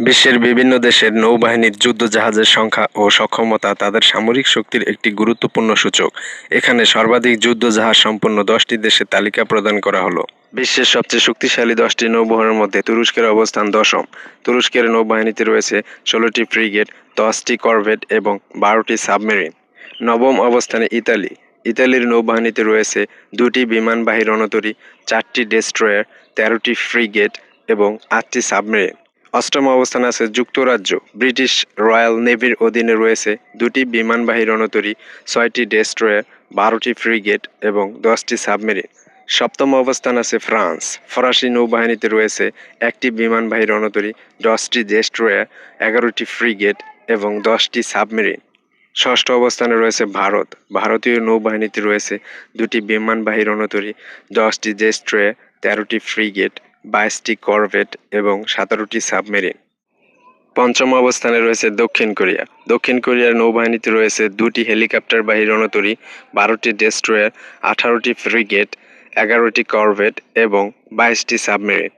বিশ্বের বিভিন্ন দেশের নৌবাহিনীর যুদ্ধজাহাজের সংখ্যা ও সক্ষমতা তাদের সামরিক শক্তির একটি গুরুত্বপূর্ণ সূচক। এখানে সর্বাধিক যুদ্ধজাহাজ সম্পন্ন দশটি দেশের তালিকা প্রদান করা হলো। বিশ্বের সবচেয়ে শক্তিশালী দশটি নৌবহরের মধ্যে তুরস্কের অবস্থান দশম। তুরস্কের নৌবাহিনীতে রয়েছে ষোলোটি ফ্রিগেট, দশটি করভেট এবং বারোটি সাবমেরিন। নবম অবস্থানে ইতালি। ইতালির নৌবাহিনীতে রয়েছে দুটি বিমানবাহী রণতরী, চারটি ডেস্ট্রয়ার, তেরোটি ফ্রিগেট এবং আটটি সাবমেরিন। অষ্টম অবস্থানে আছে যুক্তরাজ্য। ব্রিটিশ রয়্যাল নেভির অধীনে রয়েছে দুটি বিমানবাহী রণতরী, ছয়টি ডেস্ট্রয়ার বারোটি ফ্রিগেট এবং দশটি সাবমেরিন। সপ্তম অবস্থান আছে ফ্রান্স। ফরাসি নৌবাহিনীতে রয়েছে একটি বিমানবাহী রণতরী, দশটি ডেস্ট্রয়ার এগারোটি ফ্রিগেট এবং দশটি সাবমেরিন। ষষ্ঠ অবস্থানে রয়েছে ভারত। ভারতীয় নৌবাহিনীতে রয়েছে দুটি বিমানবাহী রণতরী, দশটি ডেস্ট্রয়ার তেরোটি ফ্রিগেট বাইশটি করভেট এবং সতেরোটি সাবমেরিন। পঞ্চম অবস্থানে রয়েছে দক্ষিণ কোরিয়া। দক্ষিণ কোরিয়ার নৌবাহিনীতে রয়েছে দুটি হেলিকপ্টারবাহী রণতরী বারোটি ডেস্ট্রয়ার, আঠারোটি ফ্রিগেট, এগারোটি করভেট এবং বাইশটি সাবমেরিন।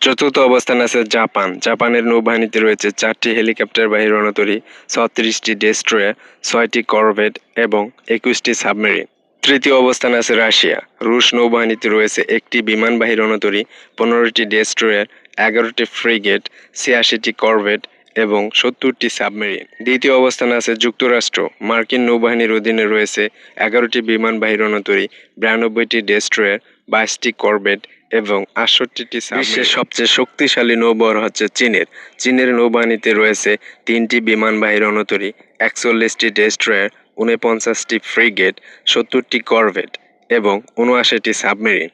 চতুর্থ অবস্থানে আছে জাপান। জাপানের নৌবাহিনীতে রয়েছে চারটি হেলিকপ্টার হেলিকপ্টারবাহী রণতরী ছত্রিশটি ডেস্ট্রয়ার, ছয়টি করভেট এবং একুশটি সাবমেরিন। তৃতীয় অবস্থানে আছে রাশিয়া। রুশ নৌবাহিনীতে রয়েছে একটি বিমানবাহী রণতরী, পনেরোটি ডেস্ট্রয়ার, এগারোটি ফ্রিগেট, ছিয়াশিটি করভেট এবং সত্তরটি সাবমেরিন। দ্বিতীয় অবস্থানে আছে যুক্তরাষ্ট্র। মার্কিন নৌবাহিনীর অধীনে রয়েছে এগারোটি বিমানবাহী রণতরী, বিরানব্বইটি ডেস্ট্রয়ার, বাইশটি করবেট এবং আটষট্টিটি বিশ্বের সবচেয়ে শক্তিশালী নৌবহর হচ্ছে চীনের। চীনের নৌবাহিনীতে রয়েছে তিনটি বিমানবাহী রণতরী, একচল্লিশটি ডেস্ট্রয়ার উনপঞ্চাশটি ফ্রিগেট সত্তরটি করভেট এবং উনআশিটি সাবমেরিন